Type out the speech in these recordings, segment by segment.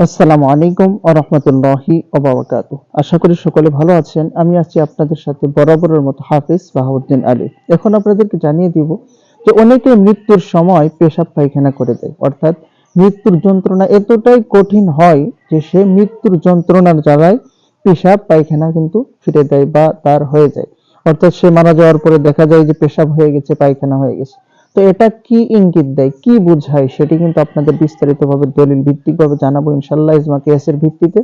আসসালামু আলাইকুম আ রহমতুল্লাহি ওবরাকাত আশা করি সকলে ভালো আছেন। আমি আছি আপনাদের সাথে বরাবরের মতো হাফিজ বাহাউদ্দিন আলী। এখন আপনাদেরকে জানিয়ে দিব যে অনেকে মৃত্যুর সময় পেশাব পায়খানা করে দেয়। অর্থাৎ মৃত্যুর যন্ত্রণা এতটাই কঠিন হয় যে সে মৃত্যুর যন্ত্রণার জায়গায় পেশাব পায়খানা কিন্তু ফিরে দেয় বা তার হয়ে যায়। অর্থাৎ সে মারা যাওয়ার পরে দেখা যায় যে পেশাব হয়ে গেছে, পায়খানা হয়ে গেছে। তো এটা কি ইঙ্গিত দেয়? কি বোঝায়? সেটি কিন্তু আপনাদের বিস্তারিতভাবে দলিল ভিত্তিকভাবে জানাব ইনশাল্লাহ ইজমা কেসের ভিত্তিতে।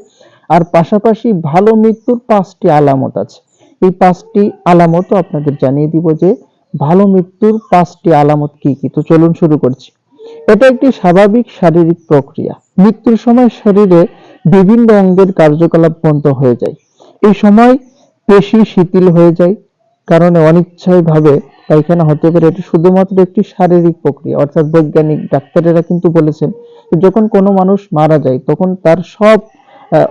আর পাশাপাশি ভালো মৃত্যুর পাঁচটি আলামত আছে। এই পাঁচটি আলামতও আপনাদের জানিয়ে দিব যে ভালো মৃত্যুর পাঁচটি আলামত কি কি। তো চলুন শুরু করছি। এটা একটি স্বাভাবিক শারীরিক প্রক্রিয়া। মৃত্যুর সময় শরীরে বিভিন্ন অঙ্গের কার্যকলাপ বন্ধ হয়ে যায়। এই সময় পেশি শিথিল হয়ে যায়। কারণে অনিচ্ছায় ভাবে পায়খানা হতে পারে, এটা শুধুমাত্র একটি শারীরিক প্রক্রিয়া। অর্থাৎ বৈজ্ঞানিক ডাক্তারেরা কিন্তু বলেছেন যখন কোনো মানুষ মারা যায়, তখন তার সব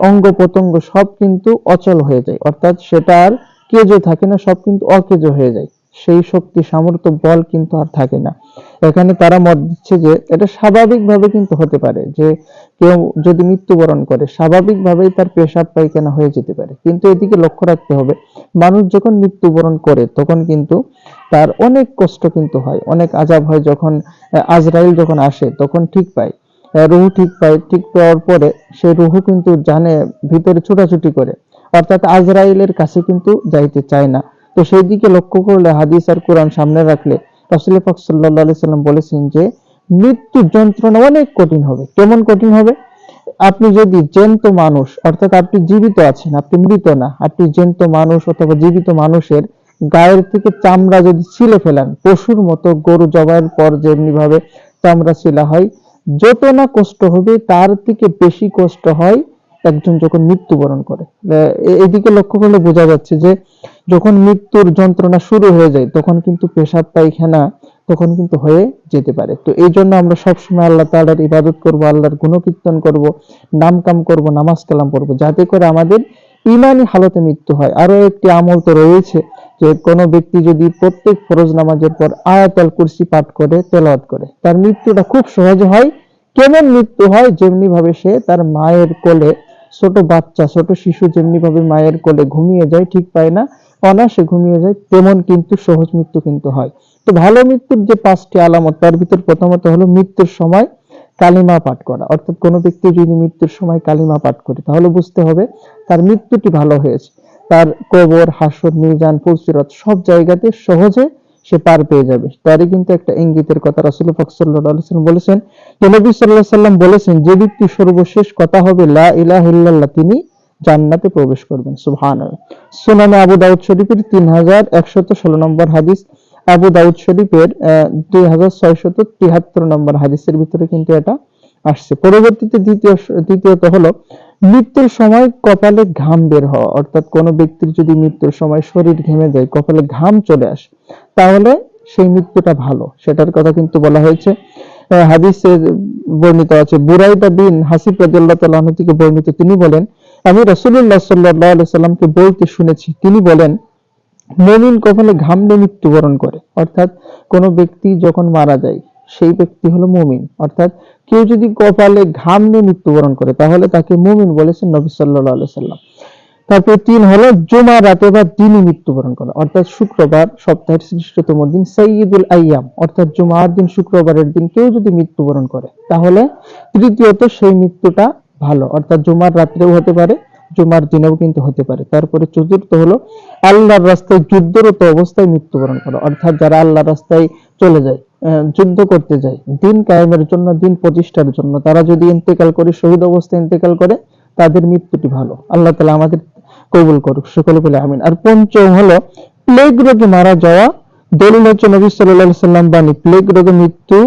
অঙ্গ প্রত্যঙ্গ সব কিন্তু অচল হয়ে যায়। অর্থাৎ সেটা আর কেজো থাকে না, সব কিন্তু অকেজো হয়ে যায়। সেই শক্তি, সামর্থ্য, বল কিন্তু আর থাকে না। এখানে তারা মত দিচ্ছে যে এটা স্বাভাবিকভাবে কিন্তু হতে পারে যে কেউ যদি মৃত্যুবরণ করে, স্বাভাবিকভাবেই তার পেশাব পায়খানা হয়ে যেতে পারে। কিন্তু এদিকে লক্ষ্য রাখতে হবে, মানুষ যখন মৃত্যুবরণ করে তখন কিন্তু তার অনেক কষ্ট কিন্তু হয়, অনেক আজাব হয় যখন আজরাইল যখন আসে তখন ঠিক পায়। রুহু ঠিক পায়, ঠিক পাওয়ার পরে সেই রুহু কিন্তু জানে ভিতরে ছোটাছুটি করে। অর্থাৎ আজরাইলের কাছে কিন্তু যাইতে চায় না। তো সেই দিকে লক্ষ্য করলে হাদিস আর কোরআন সামনে রাখলে রাসূল পাক সাল্লাল্লাহু আলাইহি সাল্লাম বলেছেন যে, মৃত্যু যন্ত্রণা অনেক কঠিন হবে। কেমন কঠিন হবে? আপনি যদি জ্যান্ত মানুষ, অর্থাৎ আপনি জীবিত আছেন, আপনি মৃত না, আপনি জ্যান্ত মানুষ অথবা জীবিত মানুষের গায়ের থেকে চামড়া যদি ছিলে ফেলান, পশুর মতো গরু জবাইয়ের পর যেমনি ভাবে চামড়া ছিলা হয়, যত না কষ্ট হবে, তার থেকে বেশি কষ্ট হয় একজন যখন মৃত্যুবরণ করে। এদিকে লক্ষ্য করলে বোঝা যাচ্ছে যে, যখন মৃত্যুর যন্ত্রণা শুরু হয়ে যায়, তখন কিন্তু পেশাব পায়খানা তখন কিন্তু হয়ে যেতে পারে। তো এই জন্য আমরা সবসময় আল্লাহ তাআলার ইবাদত করব, আল্লাহর গুণকীর্তন করব নাম কাম করব, নামাজ কালাম করব যাতে করে আমাদের ইমানি হালতে মৃত্যু হয়। আরও একটি আমল তো রয়েছে যে, কোনো ব্যক্তি যদি প্রত্যেক ফরজ নামাজের পর আয়াতাল কুরসি পাঠ করে, তেলাওয়াত করে, তার মৃত্যুটা খুব সহজে হয়। কেমন মৃত্যু হয়? যেমনি ভাবে সে তার মায়ের কোলে ছোট বাচ্চা, ছোট শিশু যেমনি ভাবে মায়ের কোলে ঘুমিয়ে যায়, ঠিক পায় না। অনাসে ঘুমিয়ে যায়, তেমন কিন্তু সহজ মৃত্যু কিন্তু হয়। তো ভালো মৃত্যুর যে পাঁচটি আলামত, তার ভিতর প্রথমত হলো মৃত্যুর সময় কালিমা পাঠ করা। অর্থাৎ কোনো ব্যক্তি যদি মৃত্যুর সময় কালিমা পাঠ করে, তাহলে বুঝতে হবে তার মৃত্যুটি ভালো হয়েছে। তার কবর, হাসর, মিজান, ফুলসিরত সব জায়গাতে সহজে সে পার পেয়ে যাবে। তারই কিন্তু একটা ইঙ্গিতের কথা রাসূল পাক বলেছেন যে, নবী সাল্লাল্লাহু সাল্লাম বলেছেন, যে ব্যক্তি সর্বশেষ কথা হবে লা ইলাহা তিনি জান্নাতে প্রবেশ করবেন। সুবহানাল্লাহ। সুনানে আবু দাউদ শরীফের 3116 নম্বর হাদিস, আবু দাউদ শরীফের দুই হাজার ছয়শত তিয়াত্তর নম্বর হাদিসের ভিতরে কিন্তু এটা আসছে। পরবর্তীতে দ্বিতীয় দ্বিতীয়ত হলো, মৃত্যুর সময় কপালে ঘাম বের হওয়া। অর্থাৎ কোনো ব্যক্তির যদি মৃত্যুর সময় শরীর ঘেমে যায়, কপালে ঘাম চলে আসে। তাহলে সেই মৃত্যুটা ভালো। সেটার কথা কিন্তু বলা হয়েছে। হাদিসে বর্ণিত আছে, বুরাইদা বিন হাসিব রাদিয়াল্লাহু তাআলা থেকে বর্ণিত তিনি বলেন, আমি রাসূলুল্লাহ সাল্লাল্লাহু আলাইহি সাল্লামকে বলতে শুনেছি, তিনি বলেন, মমিন কপালে ঘামলে মৃত্যুবরণ করে। অর্থাৎ কোনো ব্যক্তি যখন মারা যায়, সেই ব্যক্তি হলো মুমিন। অর্থাৎ কেউ যদি কপালে ঘাম নিয়ে মৃত্যুবরণ করে, তাহলে তাকে মুমিন বলেছেন নবী সাল্লাল্লাহু আলাইহি সাল্লাম তারপর তিন হলো জুমা রাতে বা দিনই মৃত্যুবরণ করা। অর্থাৎ শুক্রবার সপ্তাহের শ্রেষ্ঠতম দিন, সাইয়্যিদুল আইয়াম অর্থাৎ জুমার দিন, শুক্রবারের দিন কেউ যদি মৃত্যুবরণ করে, তাহলে তৃতীয়ত সেই মৃত্যুটা ভালো। অর্থাৎ জুমার রাত্রেও হতে পারে, জুমার দিনেও কিন্তু হতে পারে। তারপরে চতুর্থ হলো আল্লাহর রাস্তায় যুদ্ধরত অবস্থায় মৃত্যুবরণ করা। অর্থাৎ যারা আল্লাহর রাস্তায় চলে যায় যুদ্ধ করতে যায়, দিন কায়েমের জন্য, দিন প্রতিষ্ঠার জন্য, তারা যদি ইন্তেকাল করে, শহীদ অবস্থায় ইন্তেকাল করে, তাদের মৃত্যুটি ভালো। আল্লাহ তালা আমাদের কবুল করুক সকলে বলে আমিন। আর পঞ্চম হলো প্লেগ রোগে মারা যাওয়া, দলিল হচ্ছে নবী আলাইহি সাল্লাম বাণী প্লেগ রোগে মৃত্যু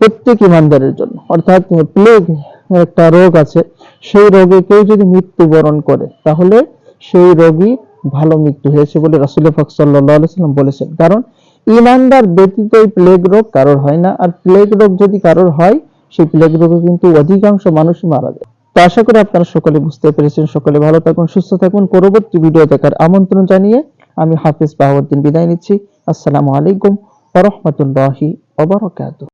প্রত্যেক ইমানদারের জন্য। অর্থাৎ প্লেগ একটা রোগ আছে, সেই রোগে কেউ যদি মৃত্যুবরণ করে, তাহলে সেই রোগী ভালো মৃত্যু হয়েছে বলে রাসূল আলাইহি সাল্লাম বলেছেন। কারণ ইমানদার ব্যতীত এই প্লেগ রোগ কারোর হয় না, আর প্লেগ রোগ যদি কারোর হয়, সেই প্লেগ রোগে কিন্তু অধিকাংশ মানুষই মারা যায়। তো আশা করি আপনারা সকলে বুঝতে পেরেছেন, সকলে ভালো থাকুন, সুস্থ থাকুন। পরবর্তী ভিডিও দেখার আমন্ত্রণ জানিয়ে আমি হাফিজ বাহাউদ্দিন বিদায় নিচ্ছি। আসসালামু আলাইকুম ওরহমতুল্লাহি ওবরাকাতু